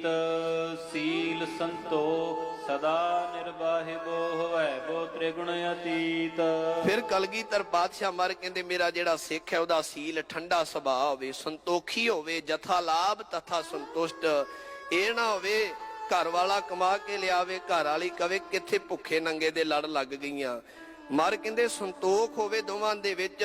ਅਤੀਤ ਸੀਲ ਸੰਤੋਖ ਸਦਾ ਨਿਰਵਾਹਿਬੋ ਹੋਵੈ ਬੋ ਤ੍ਰਿਗੁਣ ਅਤੀਤ। ਫਿਰ ਕਲਗੀਧਰ ਪਾਤਸ਼ਾਹ ਮਰ ਕਹਿੰਦੇ, ਮੇਰਾ ਜਿਹੜਾ ਸਿੱਖ ਹੈ, ਉਹਦਾ ਸੀਲ ਠੰਡਾ ਸੁਭਾਅ ਹੋਵੇ, ਸੰਤੋਖੀ ਹੋਵੇ, ਜਥਾ ਲਾਭ ਤਥਾ ਸੰਤੁਸ਼ਟ। ਇਹ ਨਾ ਹੋਵੇ, ਘਰ ਵਾਲਾ ਕਮਾ ਕੇ ਲਿਆਵੇ, ਘਰ ਵਾਲੀ ਕਵੇ, ਕਿੱਥੇ ਭੁੱਖੇ ਨੰਗੇ ਦੇ ਲੜ ਲੱਗ ਗਈਆਂ। ਮਰ ਕਹਿੰਦੇ, ਸੰਤੋਖ ਹੋਵੇ ਦੋਵਾਂ ਦੇ ਵਿੱਚ,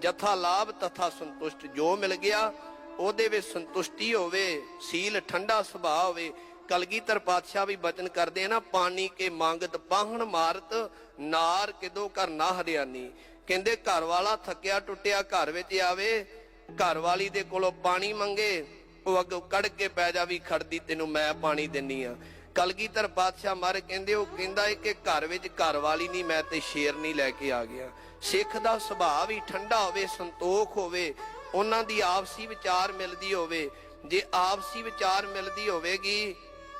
ਜਥਾ ਲਾਭ ਤਥਾ ਸੰਤੁਸ਼ਟ। ਜੋ ਮਿਲ ਗਿਆ ਉਹਦੇ ਵਿੱਚ ਸੰਤੁਸ਼ਟੀ ਹੋਵੇ, ਸੀਲ ਠੰਡਾ ਸੁਭਾਅ ਹੋਵੇ, ਕਲਗੀਧਰ ਪਾਤਸ਼ਾਹ ਵੀ ਬਚਨ ਕਰਦੇ ਆ ਨਾ, ਪਾਣੀ ਕੇ ਮੰਗਤ ਪਾਹਣ ਮਾਰਤ, ਨਾਰ ਕਿਦੋ ਘਰ ਨਾ ਹਰਿਆਣੀ ਕਹਿੰਦੇ ਘਰ ਵਾਲਾ ਥੱਕਿਆ ਟੁੱਟਿਆ ਘਰ ਵਿੱਚ ਆਵੇ ਘਰ ਵਾਲੀ ਦੇ ਕੋਲੋਂ ਪਾਣੀ ਮੰਗੇ, ਉਹ ਅੱਗੋਂ ਕੜ ਕੇ ਪੈ ਜਾ ਵੀ ਖੜਦੀ, ਤੈਨੂੰ ਮੈਂ ਪਾਣੀ ਦਿੰਨੀ ਆ। ਕਲਗੀਧਰ ਪਾਤਸ਼ਾਹ ਮਾਰੇ ਕਹਿੰਦੇ, ਉਹ ਕਹਿੰਦਾ ਏ ਕਿ ਘਰ ਵਿੱਚ ਘਰ ਵਾਲੀ ਨਹੀਂ ਮੈਂ ਤੇ ਸ਼ੇਰ ਨਹੀਂ ਲੈ ਕੇ ਆ ਗਿਆ। ਸਿੱਖ ਦਾ ਸੁਭਾਅ ਵੀ ਠੰਡਾ ਹੋਵੇ, ਸੰਤੋਖ ਹੋਵੇ ਉਹਨਾਂ ਦੀ ਆਪਸੀ ਵਿਚਾਰ ਮਿਲਦੀ ਹੋਵੇ। ਜੇ ਆਪਸੀ ਵਿਚਾਰ ਮਿਲਦੀ ਹੋਵੇਗੀ,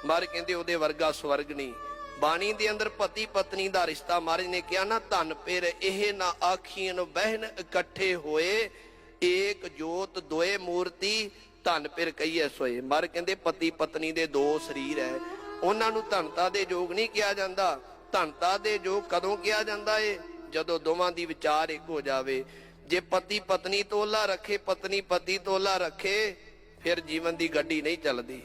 ਮਰ ਕਹਿੰਦੇ ਉਹਦੇ ਵਰਗਾ ਸਵਰਗ ਨਹੀਂ। ਬਾਣੀ ਦੇ ਅੰਦਰ ਪਤੀ ਪਤਨੀ ਦਾ ਰਿਸ਼ਤਾ ਮਹਾਰਾਜ ਨੇ ਕਿਹਾ, ਨਾ ਧਨ ਪੇਰ, ਇਹ ਨਾ ਆਖੀਨ ਬਹਿਨ ਇਕੱਠੇ ਹੋਏ, ਏਕ ਜੋਤ ਦੋਏ ਮੂਰਤੀ, ਧਨ ਪੇਰ ਕਹੀਏ ਸੋਏ। ਮਰ ਕਹਿੰਦੇ, ਪਤੀ ਪਤਨੀ ਦੇ ਦੋ ਸਰੀਰ ਹੈ ਉਹਨਾਂ ਨੂੰ ਧਨਤਾ ਦੇ ਯੋਗ ਨਹੀਂ ਕਿਹਾ ਜਾਂਦਾ। ਧਨਤਾ ਦੇ ਯੋਗ ਕਦੋਂ ਕਿਹਾ ਜਾਂਦਾ ਏ? ਜਦੋਂ ਦੋਵਾਂ ਦੀ ਵਿਚਾਰ ਇੱਕ ਹੋ ਜਾਵੇ। ਜੇ ਪਤੀ ਪਤਨੀ ਤੋਲਾ ਰੱਖੇ, ਪਤਨੀ ਪਤੀ ਤੋਲਾ ਰੱਖੇ, ਫਿਰ ਜੀਵਨ ਦੀ ਗੱਡੀ ਨਹੀਂ ਚੱਲਦੀ।